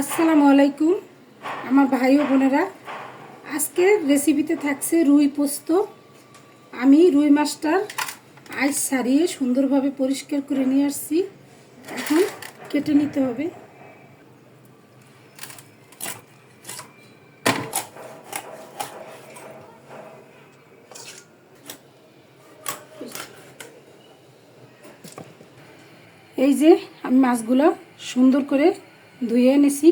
আসসালামু আলাইকুম, আমার ভাই ও বোনেরা। আজকের রেসিপিতে থাকছে রুই পোস্ত। আমি রুই মাছটার আইস সারিয়ে সুন্দরভাবে পরিষ্কার করে নিয়ে আসছি। এখন কেটে নিতে হবে। এই যে আমি মাছগুলো সুন্দর করে ধুয়ে এনেছি।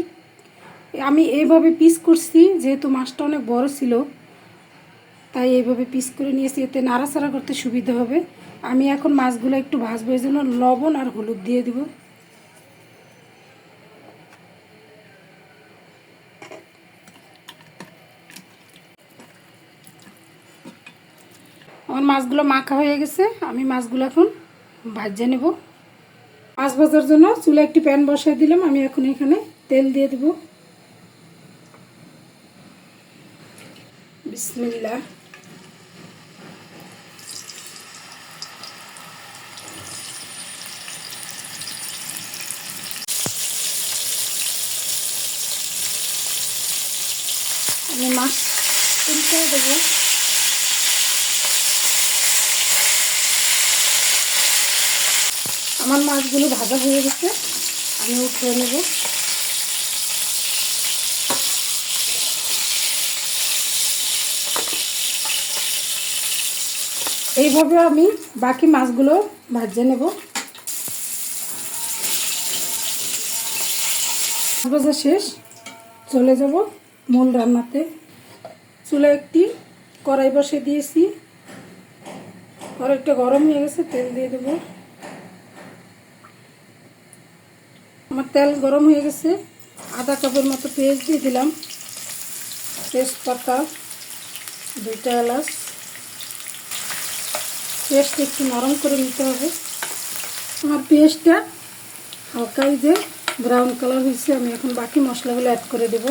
আমি এইভাবে পিস করছি, যেহেতু মাছটা অনেক বড় ছিল, তাই এইভাবে পিস করে নিয়েছি, এতে নাড়াচাড়া করতে সুবিধা হবে। আমি এখন মাছগুলো একটু ভাজবো, এই জন্য লবণ আর হলুদ দিয়ে দিব। আমার মাছগুলো মাখা হয়ে গেছে, আমি মাছগুলো এখন ভাজে নেব। মাছ ভাজার জন্য চুলে একটি প্যান বসাই দিলাম, আমি এখন এখানে তেল দিয়ে দেব। বিসমিল্লা আমি মাছ তুলতে দেবো। আমার মাছগুলো ভাজা হয়ে গেছে, আমি উঠিয়ে নেব। এইভাবে আমি বাকি মাছগুলো ভাজে নেব। ভাজা শেষ, চলে যাব মূল রান্নাতে। চুলে একটি কড়াই বসে দিয়েছি। কড়াইটা গরম হয়ে গেছে, তেল দিয়ে দেবো। আমার তেল গরম হয়ে গেছে। আধা কাপের মতো পেঁয়াজ দিয়ে দিলাম। তেজপাতা, দুইটা এলাচ। পেঁয়াজটা একটু নরম করে নিতে হবে। আমার পেঁয়াজটা হালকা যে ব্রাউন কালার হয়েছে, আমি এখন বাকি মশলাগুলো অ্যাড করে দেব।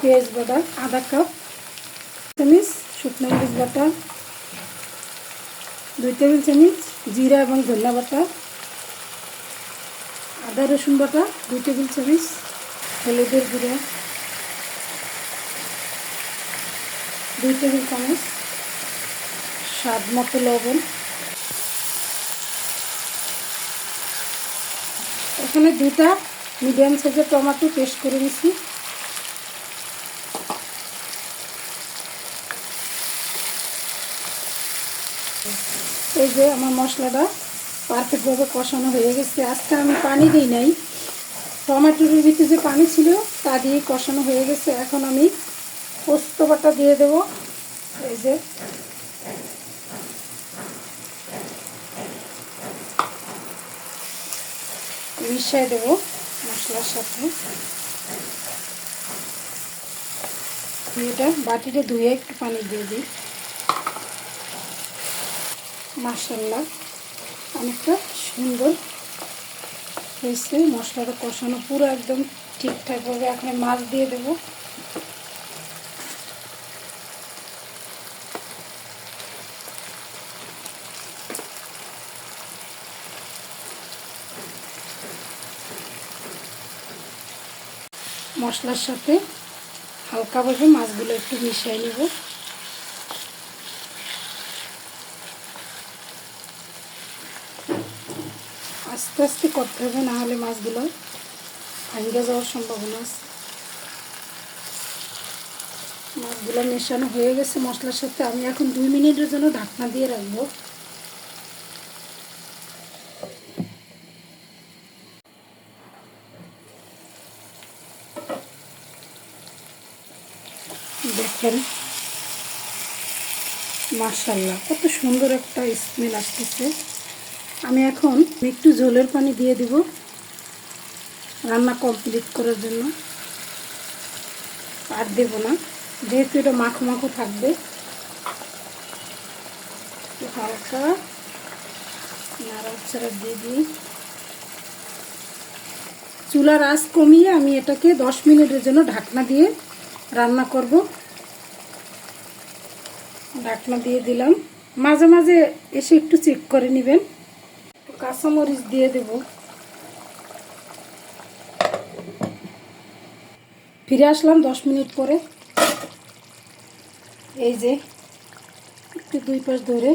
পেঁয়াজ বাটা, আধা কাপ। চামিচ, শুকনো মরিচ বাটা। দুই টেবিল চামিচ, জিরা এবং ধনিয়া বাটা। আদা রসুন বাটা, দুই টেবিল চামচ হলুদের গুঁড়া, দুই টেবিল চামচ স্বাদ মতো লবণ। এখানে দুটা মিডিয়াম সাইজের টমেটো পেস্ট করে নিছি এই যে আমার মশলাটা পারফেক্টভাবে কষানো হয়ে গেছে। আজকে আমি পানি দিই নাই। টমেটোর ভিতরে যে পানি ছিল, তা দিয়ে কষানো হয়ে গেছে। এখন আমি পোস্ত বাটা দিয়ে দেব। এই যে। মিশিয়ে দেব মশলার সাথে। এটা বাটিটা ধুয়ে একটু পানি দিয়ে দিই। মাসাল্লা অনেকটা সুন্দর হয়েছে। মশলাটা কষানো পুরো একদম ঠিকঠাকভাবে এখন মাছ দিয়ে দেবো। মশলার সাথে হালকাভাবে মাছগুলো একটু মিশিয়ে নেব। আস্তে আস্তে করতে হবে, না হলে মাছগুলো ভাঙ্গে যাওয়ার সম্ভাবনা আছে। মাছগুলো মেশানো হয়ে গেছে মশলার সাথে। আমি এখন দুই মিনিটের জন্য ঢাকনা দিয়ে রাখব। দেখেন মার্শাল্লাহ কত সুন্দর একটা স্মেল আসতেছে। আমি এখন একটু ঝোলের পানি দিয়ে দিব রান্না কমপ্লিট করার জন্য। আর দেব না, যেহেতু এটা মাখো মাখো থাকবে। হালকা নাড়াচাড়া দিয়ে দিই। চুলার আঁচ কমিয়ে আমি এটাকে দশ মিনিটের জন্য ঢাকনা দিয়ে রান্না করব। ঢাকনা দিয়ে দিলাম। মাঝে মাঝে এসে একটু চেক করে নেবেন। কাঁচামরিচ দিয়ে দেব। ফিরে আসলাম দশ মিনিট পরে। এই যে, একটু দুই পাশ ধরে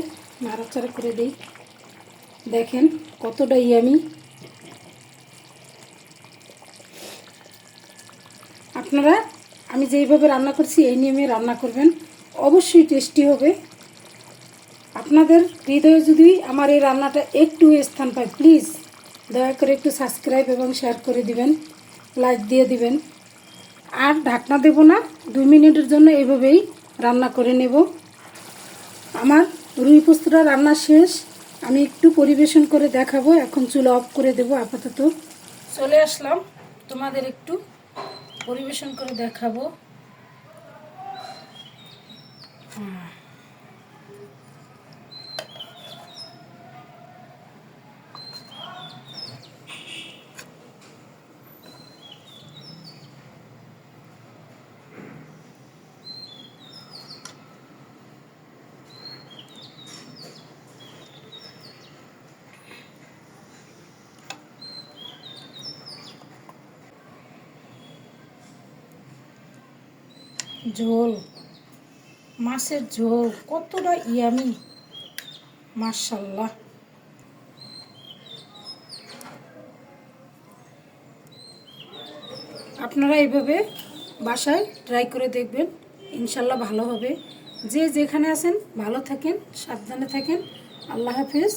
নাড়াচাড়া করে দিই। দেখেন কতটা ইয়ামি আপনারা, আমি যেইভাবে রান্না করছি, এই নিয়মে রান্না করবেন। অবশ্যই টেস্টি হবে। আপনাদের হৃদয়ে যদি আমার এই রান্নাটা একটু স্থান পায় প্লিজ দয়া করে একটু সাবস্ক্রাইব এবং শেয়ার করে দিবেন লাইক দিয়ে দিবেন। আর ঢাকনা দেব না, দুই মিনিটের জন্য এভাবেই রান্না করে নেব। আমার রুই পোস্তটা রান্না শেষ, আমি একটু পরিবেশন করে দেখাবো, এখন চুলা অফ করে দেব আপাতত। চলে আসলাম, তোমাদের একটু পরিবেশন করে দেখাবো। ঝোল, মাছের ঝোল, কতটা ইয়ামি। মার্শাল্লাহ আপনারা এইভাবে বাসায় ট্রাই করে দেখবেন, ইনশাল্লাহ ভালো হবে। যে যেখানে আছেন, ভালো থাকেন, সাবধানে থাকেন। আল্লাহ হাফেজ।